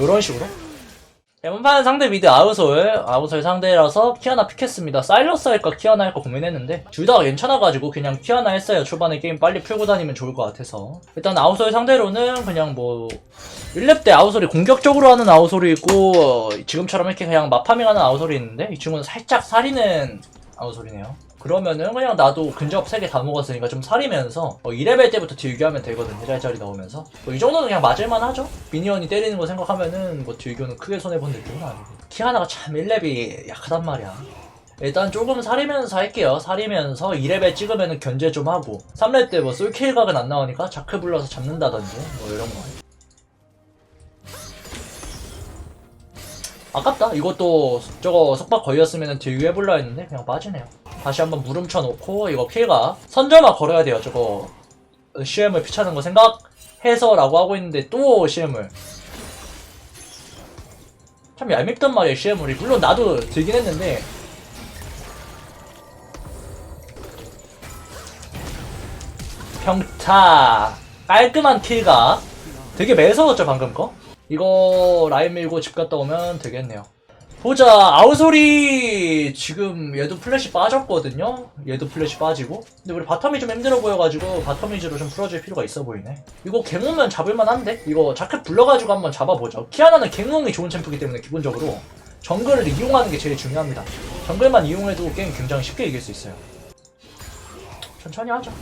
이런 식으로? 대문판 상대 미드 아우솔. 아우솔 상대라서 키아나 픽했습니다. 사일러스 할까 키아나 할까 고민했는데 둘 다 괜찮아가지고 그냥 키아나 했어요. 초반에 게임 빨리 풀고 다니면 좋을 것 같아서. 일단 아우솔 상대로는 그냥 뭐 1렙 때 아우솔이 공격적으로 하는 아우솔이 있고 어, 지금처럼 이렇게 그냥 마파밍 하는 아우솔이 있는데 이 친구는 살짝 사리는 아우솔이네요 그러면은 그냥 나도 근접 3개 다 먹었으니까 좀 사리면서 어, 2레벨 때부터 딜교하면 되거든 해잘자리 넣으면서. 뭐 이 정도는 그냥 맞을만 하죠. 미니언이 때리는 거 생각하면은 뭐 딜교는 크게 손해본 느낌은 아니고. 키아나가 참 1렙이 약하단 말이야. 일단 조금 사리면서 할게요. 사리면서 2레벨 찍으면은 견제 좀 하고. 3렙 때뭐 솔킬 각은 안 나오니까 자크 불러서 잡는다든지 뭐 이런 거. 아깝다. 이것도 저거 속박 걸렸으면 딜 해볼라 했는데 그냥 빠지네요. 다시 한번 물음쳐 놓고 이거 피해가 선점화 걸어야 돼요. 저거. CM을 피차는 거 생각해서 라고 하고 있는데 또 CM을. 참 얄밉단 말이에요. CM물이 물론 나도 들긴 했는데. 평타. 깔끔한 킬가 되게 매서웠죠 방금 거? 이거 라인 밀고 집 갔다 오면 되겠네요 보자. 아우솔이 지금 얘도 플래시 빠졌거든요. 얘도 플래시 빠지고. 근데 우리 바텀이 좀 힘들어 보여가지고 바텀 위주로 좀 풀어줄 필요가 있어 보이네. 이거 갱오면 잡을만한데? 이거 자켓 불러가지고 한번 잡아보죠. 키아나는 갱옹이 좋은 챔프기 때문에 기본적으로 정글을 이용하는 게 제일 중요합니다. 정글만 이용해도 게임 굉장히 쉽게 이길 수 있어요. 천천히 하죠.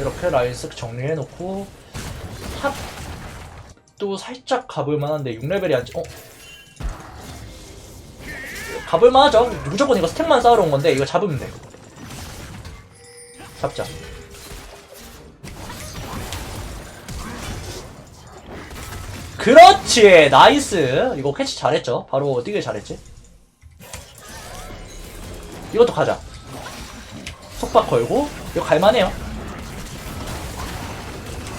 이렇게 라인 쓱 정리해놓고 탑도 살짝 가볼만 한데 6레벨이 안... 어? 가볼만 하죠. 무조건 이거 스택만 쌓으러 온 건데 이거 잡으면 돼 잡자. 그렇지! 나이스! 이거 캐치 잘했죠? 바로 뛰길 잘했지? 이것도 가자. 속박 걸고 이거 갈만해요.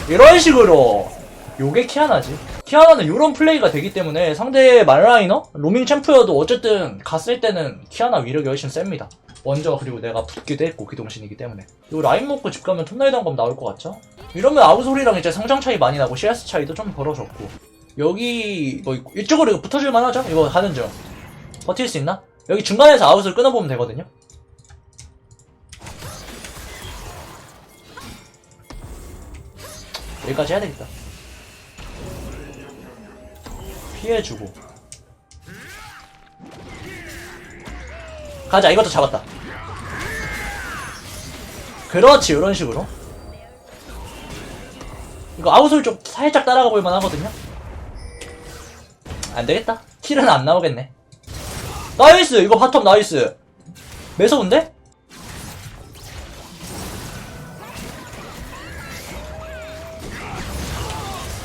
이런 식으로. 요게 키아나지 키아나는 요런 플레이가 되기 때문에 상대 말라이너 로밍 챔프여도 어쨌든 갔을 때는 키아나 위력이 훨씬 셉니다 먼저 그리고 내가 붙기도 했고 기동신이기 때문에 요 라인 먹고 집 가면 톱라이더 한검 나올 것 같죠? 이러면 아우솔이랑 이제 성장 차이 많이 나고 CS 차이도 좀 벌어졌고 여기 뭐 이쪽으로 이거 붙어줄만 하죠? 이거 가는 중 버틸 수 있나? 여기 중간에서 아웃을 끊어보면 되거든요 여기까지 해야 되겠다. 피해주고. 가자, 이것도 잡았다. 그렇지, 이런 식으로. 이거 아웃솔 좀 살짝 따라가 볼만 하거든요? 안 되겠다. 킬은 안 나오겠네. 나이스! 이거 바텀 나이스! 매서운데?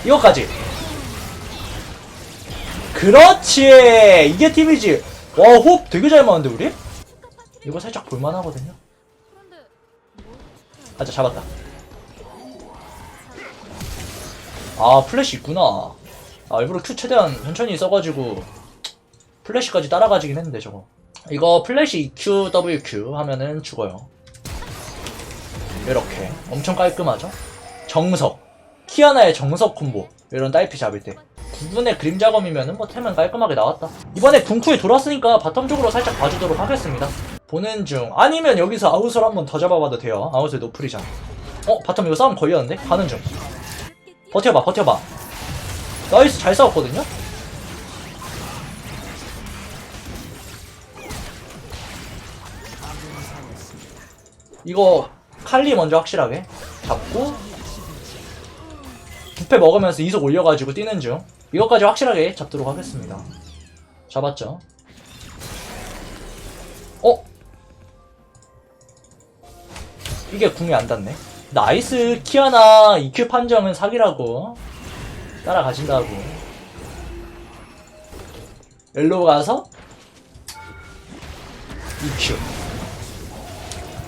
이거까지. 그렇지. 이게 팀이지. 와, 호흡 되게 잘 맞는데 우리? 이거 살짝 볼만하거든요. 가자, 잡았다. 아, 플래시 있구나. 아, 일부러 Q 최대한 천천히 써가지고 플래시까지 따라가지긴 했는데 저거. 이거 플래시 EQ, WQ 하면은 죽어요. 이렇게 엄청 깔끔하죠? 정석. 키아나의 정석 콤보 이런 딸피 잡을 때 9분의 그림자 검이면은 뭐 템은 깔끔하게 나왔다. 이번에 궁쿠에 돌았으니까 바텀 쪽으로 살짝 봐주도록 하겠습니다. 보는 중. 아니면 여기서 아웃을 한번 더 잡아봐도 돼요. 아웃을 노플이잖아. 어? 바텀 이거 싸움 걸렸는데? 가는 중. 버텨봐 버텨봐. 나이스 잘 싸웠거든요? 이거 칼리 먼저 확실하게 잡고 부패 먹으면서 이속 올려가지고 뛰는 중 이것까지 확실하게 잡도록 하겠습니다. 잡았죠? 어? 이게 궁이 안 닿네. 나이스 키아나. EQ 판정은 사기라고. 따라가신다고. 일로 가서 EQ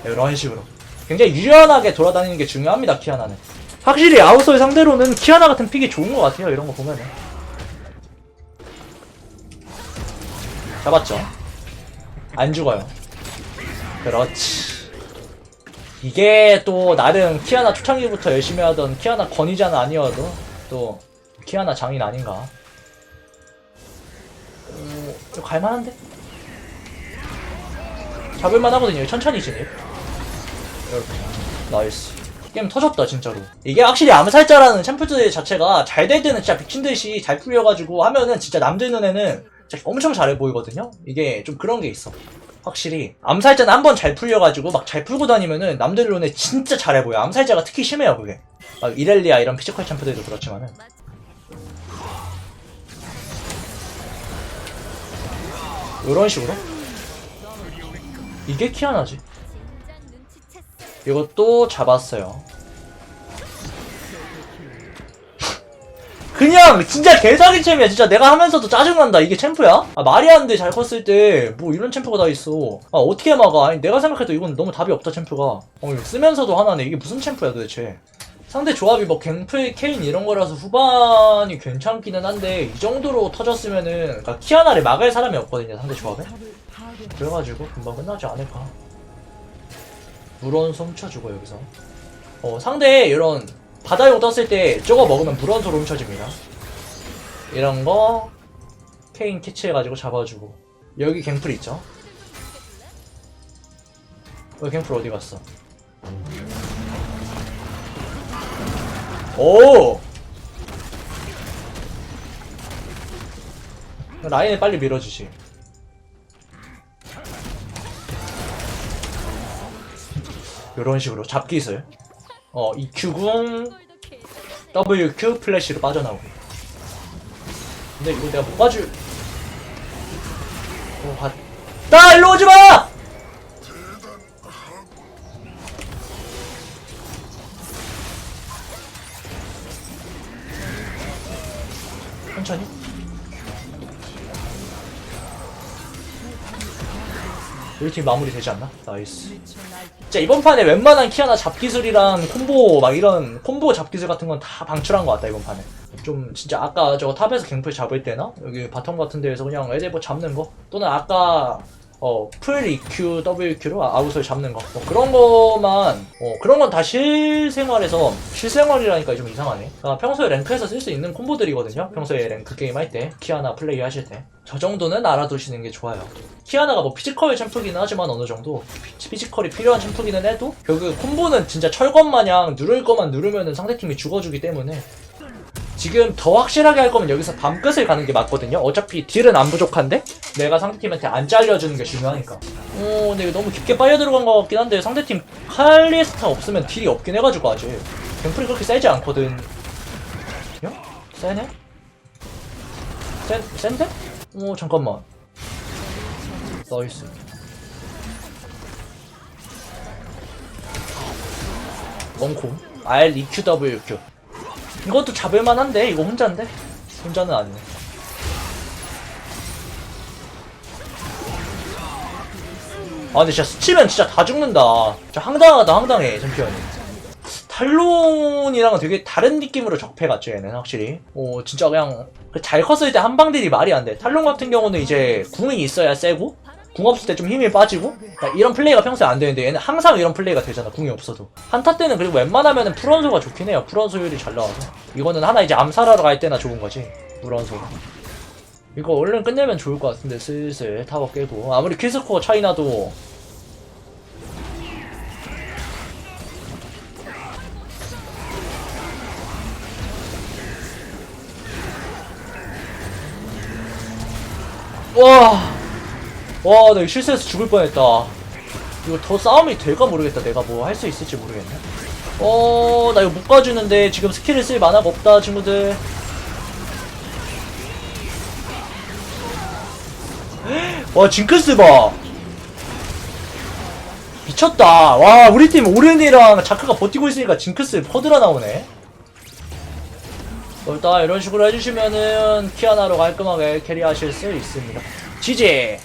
이런 식으로. 굉장히 유연하게 돌아다니는 게 중요합니다 키아나는. 확실히 아웃솔 상대로는 키아나 같은 픽이 좋은 것 같아요 이런 거 보면은 잡았죠? 안 죽어요. 그렇지. 이게 또 나름 키아나 초창기부터 열심히 하던 키아나 권위자는 아니어도 또 키아나 장인 아닌가? 어, 갈만한데? 잡을만 하거든요. 천천히 진입. 이렇게. 나이스. 게임 터졌다 진짜로. 이게 확실히 암살자라는 챔프들 자체가 잘 될 때는 진짜 미친듯이 잘 풀려가지고 하면은 진짜 남들 눈에는 엄청 잘해 보이거든요? 이게 좀 그런 게 있어. 확실히. 암살자는 한 번 잘 풀려가지고 막 잘 풀고 다니면은 남들 눈에 진짜 잘해 보여. 암살자가 특히 심해요 그게. 막 이렐리아 이런 피지컬 챔프들도 그렇지만은. 이런 식으로? 이게 키아나지? 이것도 잡았어요 그냥 진짜 개사기 챔이야. 진짜 내가 하면서도 짜증난다. 이게 챔프야? 아 말이 안 돼. 잘 컸을 때. 뭐 이런 챔프가 다 있어. 아 어떻게 막아? 아니 내가 생각해도 이건 너무 답이 없다 챔프가. 어 쓰면서도 하나네. 이게 무슨 챔프야 도대체? 상대 조합이 뭐 갱플, 케인 이런 거라서 후반이 괜찮기는 한데 이 정도로 터졌으면은 그러니까 키아나를 막을 사람이 없거든요 상대 조합에. 그래가지고 금방 끝나지 않을까. 물원소 훔쳐주고 여기서. 어 상대 이런 바다용 떴을 때 저거 먹으면 물원소로 훔쳐집니다. 이런 거 케인 캐치해가지고 잡아주고. 여기 갱플 있죠? 여기 갱플 어디 갔어? 오! 라인에 빨리 밀어주지. 이런 식으로 잡기술 어 EQ궁 WQ 플래시로 빠져나오고 근데 이거 내가 못 봐줄 어, 봤... 나 일로 오지마! 천천히 우리 팀 마무리 되지 않나? 나이스. 진짜 이번 판에 웬만한 키아나 잡기술이랑 콤보 막 이런 콤보 잡기술 같은 건 다 방출한 것 같다 이번 판에. 좀 진짜 아까 저거 탑에서 갱플 잡을 때나? 여기 바텀 같은 데에서 그냥 애들 뭐 잡는 거? 또는 아까 어 풀 EQ, WQ로 아웃을 잡는 거 뭐 그런 거만 어 그런 건 다 실생활에서 실생활이라니까 좀 이상하네. 아, 평소에 랭크에서 쓸 수 있는 콤보들이거든요. 평소에 랭크 게임 할 때. 키아나 플레이 하실 때. 저 정도는 알아두시는 게 좋아요. 키아나가 뭐 피지컬 챔프기는 하지만 어느 정도 피- 피지컬이 필요한 챔프기는 해도 결국 콤보는 진짜 철권 마냥 누를 거만 누르면은 상대팀이 죽어주기 때문에 지금 더 확실하게 할 거면 여기서 밤끝을 가는 게 맞거든요. 어차피 딜은 안 부족한데 내가 상대팀한테 안 잘려주는 게 중요하니까. 어, 근데 이거 너무 깊게 빨려 들어간 것 같긴 한데 상대팀 칼리스타 없으면 딜이 없긴 해가지고 아직 갱플이 그렇게 세지 않거든. 요? 세네? 센 센데? 오 잠깐만. 나이스. 원콤 R E Q W Q. 이것도 잡을만한데 이거 혼자인데? 혼자는 아니네. 아 근데 진짜 스치면 진짜 다 죽는다. 진짜 황당하다 황당해 챔피언이. 탈론이랑은 되게 다른 느낌으로 적패 같죠 얘는 확실히. 어 진짜 그냥 그잘 컸을 때 한방들이 말이 안돼. 탈론 같은 경우는 이제 궁이 있어야 세고 궁 없을 때 좀 힘이 빠지고 그러니까 이런 플레이가 평소에 안 되는데 얘는 항상 이런 플레이가 되잖아 궁이 없어도. 한타 때는 그리고 웬만하면은 풀원소가 좋긴 해요. 풀원소 효율이 잘 나와서. 이거는 하나 이제 암살하러 갈 때나 좋은 거지 풀원소. 이거 얼른 끝내면 좋을 것 같은데 슬슬 타워 깨고. 아무리 킬스코어 차이 나도. 와 와, 나 이거 실수해서 죽을 뻔했다. 이거 더 싸움이 될까 모르겠다. 내가 뭐 할 수 있을지 모르겠네. 어, 나 이거 못 가주는데 지금 스킬을 쓸 만화가 없다, 친구들. 와, 징크스 봐. 미쳤다. 와, 우리 팀 오른이랑 자크가 버티고 있으니까 징크스 퍼드라 나오네. 일단 이런 식으로 해주시면은 키아나로 깔끔하게 캐리하실 수 있습니다. 지지!